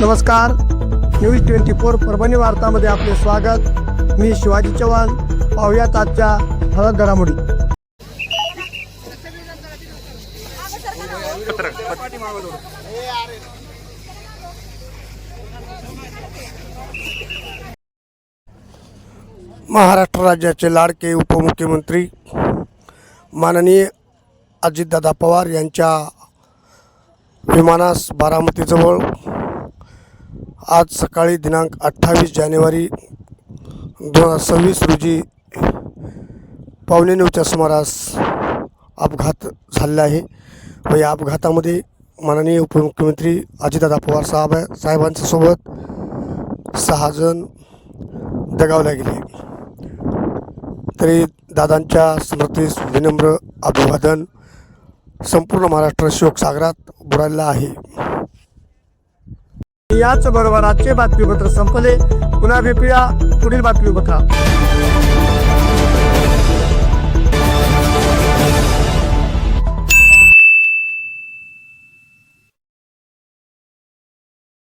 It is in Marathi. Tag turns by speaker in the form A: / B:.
A: नमस्कार. न्यूज ट्वेंटी फोर परभणी वार्तामध्ये आपले स्वागत. मी शिवाजी चव्हाण. पाहुयात आजच्या ठळक घडामोडी. महाराष्ट्र राज्याचे लाडके उपमुख्यमंत्री माननीय अजितदादा पवार यांच्या विमानास बारामतीजवळ आज सकाळी दिनांक अठ्ठावीस जानेवारी दोन हजार सव्वीस रोजी पावणे नऊच्या सुमारास अपघात झालेला आहे व या अपघातामध्ये माननीय उपमुख्यमंत्री अजितदादा पवार साहेब साहेबांच्या सोबत सहा दगावल्या गेले. तरी दादांच्या स्मृतीस विनम्र अभिवादन संपूर्ण महाराष्ट्र शोकसागरात बुडालेला आहे. याच बरोबर आजचे बातमीपत्र संपले. पुन्हा भेटूया पुढील बातमीपत्रात.